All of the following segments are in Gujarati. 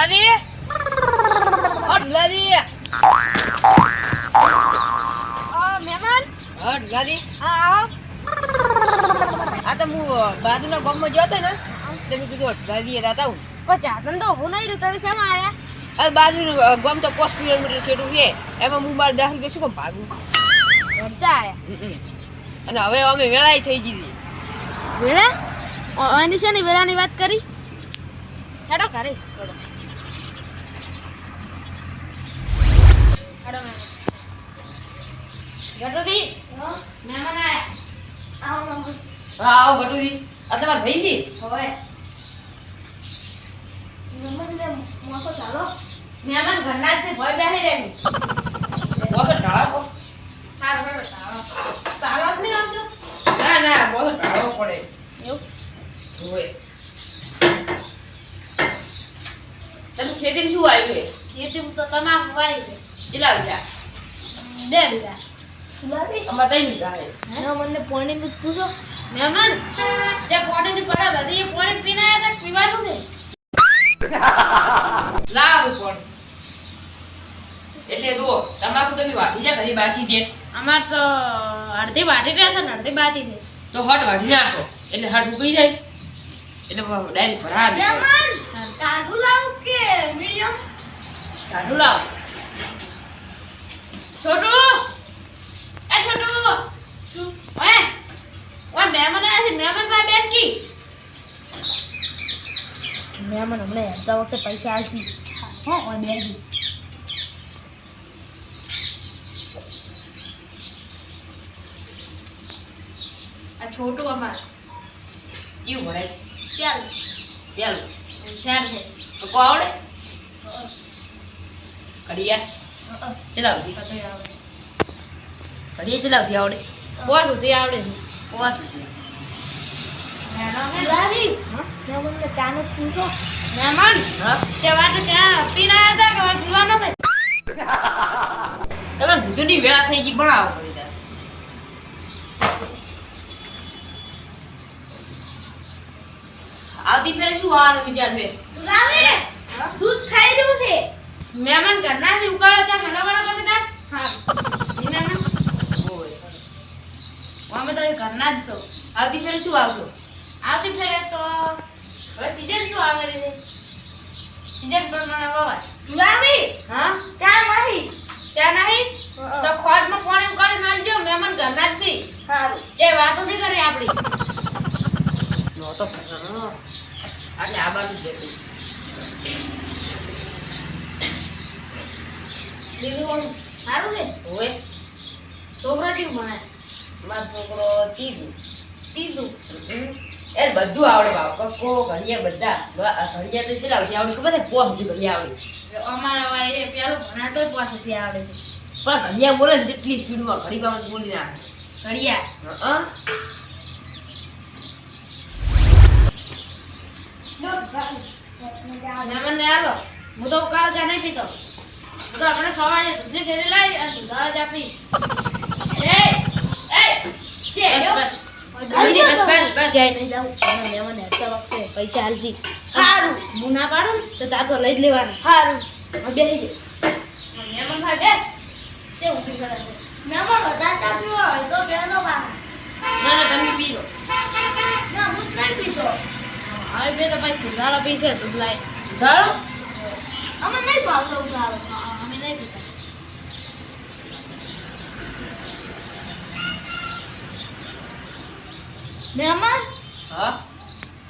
ઢુલાદી ઓ ઢુલાદી મહેમાન હા ઢુલાદી હા આવો આ તો હું બાજુના ગામમાં જોતો ને તો મેં કીધું ઢુલાદી હું. પણ ચાતન તો હું નહીં રહ્યું તમે શેમાં આવ્યા હવે બાજુ ગામ તો પાંચ કિલોમીટર છેટું છે. એમાં હું મારે દસ રૂપિયા શું કામ ભાગું? ઘરતા આવ્યા અને હવે અમે વેળાઈ થઈ ગઈ. વેળા? એની છે ને વેલાની વાત કરી? હેડો ઘરે. હેડો ગટુદી મોકો ના ના ઢાળવો પડે એવું હોય તમે ખેતીમાં શું આવ્યું ખેતી તો તમાકુ કેટલા વીઘા બે વીઘા અમારે ત્રણ વીઘા છે મને પાણી નું પૂછો. મહેમાન જે પાણી ની પરત હતી એ પાણી પીને આયા તા પીવાનું છે લાવું પણ. એટલે જુઓ તમાકુ તમે વાટી જાય ઘણી બાકી દે અમાર તો અડધી વાટી ગયા છે ને અડધી બાકી તો હટ વાટી નાખો એટલે હટ ઉગી જાય. એટલે ડાયરેક્ટ ભરા દે. કાઢું લાવ કે મીડિયમ? કાઢું લાવો. છોટુ! એ છોટુ! ઓએ ઓએ મહેમાન આયા છે. મહેમાન પાસે બેસ કી મહેમાન હમણાં આવતા વખતે પૈસા આપી. હા ઓએ બેસી. આ છોટું અમાર. કેવું ભરે ચાલ પેલું હોશિયાર છે. તો કો આવડે? કડિયા ચલાવતી કડિયા ચલાવતી આવડે. બોલ સુધી આવડે પોવા સુધી તમે ભૂતની વેળા થઈ ગઈ પડી આવતી ફેરે શું આવવાનું વિચાર છે? દૂધ ખાઈ રહ્યું છે. મહેમાન ઘરના થી ઉકાળો ત્યાં ખાના વાળા પાસે તાર હા મહેમાન અમે તો ઘરના જ છો. આવતી ફેરે શું આવશો? આવતી ફેરે તો હવે સીઝન શું આવે છે? સીઝન પ્રમાણે વવાય. ગુલાબી હા? ચા નહીં ચા નહીં? તો ખોટમાં પાણી ઉકાળી નાખજો મહેમાન ઘરના જ થી સારું. એ વાતો નહીં કરે આપણી. ફસવાનો. એટલે આ બાજુ જ. બીજું સારું છે ઓવે, છોકરા કેવું ભણે? મારો છોકરો. તીધું હમ. એ બધું આવડે બાપ. કક્કો ઘડિયા બધા. ઘડિયા તો કેટલા આવડે આવડે છે? પોસ સુધી ઘડિયા આવડે અમારા વાય એ ભણાતો પોસ પાસેથી આવડે પણ ઘડિયા બોલે ને જેટલી સ્પીડમાં ઘડી બાબત બોલી નાખે ઘડિયા? હં? મને આલો હું તો કાળ નહીં પીતો તો આપણે સવારે દૂધની થેલી લાવી અને દૂધાળા ચા પી એ એ છે જો. પૈસા હાલજી સારું હું ના પાડું તો તાર લઈ જ લેવાનું. સારું બેસી મહેમાન બે તે ઊંધી કરે છે. મહેમાન વધારે હોય તો બેનો ના ના તમે પી લો. ના હું નહીં પીતો. હવે બે તો ભાઈ દૂધાળો પીશે દૂધ લાય ધારો અમે નહીં ભાવતો દૂધાળો. નહીં પીતા મહેમાન હા?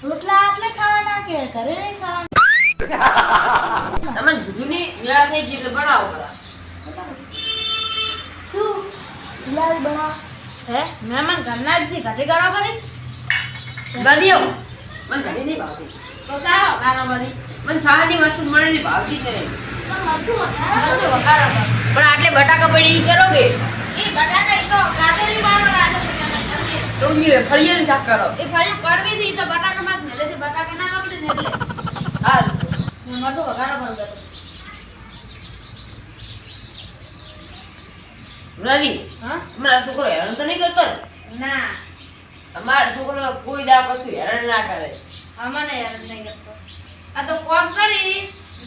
રોટલા આટલે ખાવાના કે ઘરે નહીં ખાવાના? તમને જુદુની વેળા થઈ ગઈ એટલે બનાવો. શું? ગુલાબી બનાવ. હે? મહેમાન ઘરના જ છે ઘરે કરો કરીશ ગાડીઓ મને ઘરે નહીં ભાવતી. તો સારો મને સાદી વસ્તુ મળે નહીં ભાવતી જ નહીં? પણ આટલે બટાકા પડી ઈ કરો કે? એ બટાકા તો કાતરી મહેમાન તમે. તો ઈ ફળિયાનું શાક કરો. એ ફરી પડવી હતી તો બટાકા માં મેલે બટાકા ના કપડે ને એટલે. હા હું વઘારો પણ કરો. રાજી હા? અમારા છોકરો હેરાન તો નહીં કરતો? ના. અમારા છોકરો કોઈ દાળ કશું હેરાન ના કરે. અમને યાર નહીં કરતો. આ તો કોમ કરી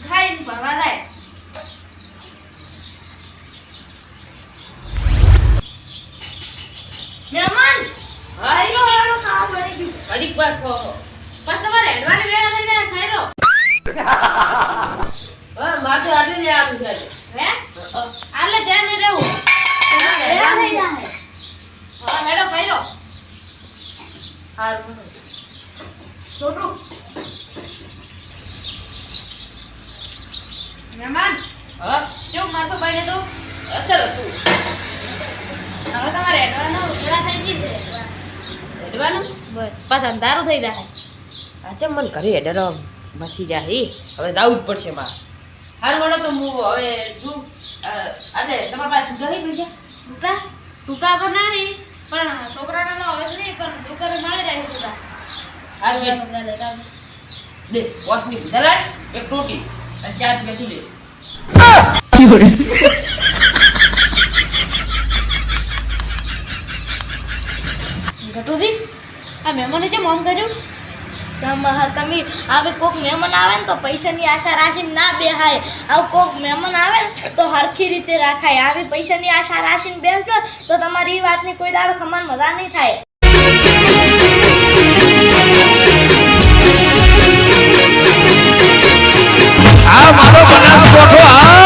ખાઈને ભરવા જાય મહેમાન હા આઈનો આઈનો ખાવા મળી ગયું ઘડીક વાર ખો ખો. બસ તમારે હેડવાની વેળા થઈ જાય ખાઈ લો હા માથે આટલે ને આવું છે હે આલે જ્યાં નહીં રહેવું વેળા થઈ જાય હા હેડો ખાઈ લો હારું છોટું મહેમાન હા? શું મારતો બાઈને તો? અસર હતું. હવે તમારે હેડવાનો વેળા થઈ ગઈ છે? પાછા અંધારું થઈ જાય. આજે મને ઘરે હેડર મથી જાય હવે જવું જ પડશે મારે. હારું વડો તો હું હવે તું અને તમારા પાસે નહીં પૈસા છૂટા? છૂટા તો નહીં પણ છોકરાને તો હવે નહીં પણ દુકાને મળી રહે છૂટા. હારું. દે વોશની દલાલ એક રોટી. ચાર રૂપિયા તું દે ઘટુજી આ મહેમાને કેમ આમ કર્યું તમે હવે કોક મહેમાન આવે ને તો પૈસાની આશા રાખીને ના બેહાય આવું કોઈક મહેમાન આવે ને તો હરખી રીતે રાખાય આવી પૈસાની આશા રાખીને બેસજો, તો તમારી વાત વાતની કોઈ દાડો ખમાન મજા નહીં થાય. Kamar dong.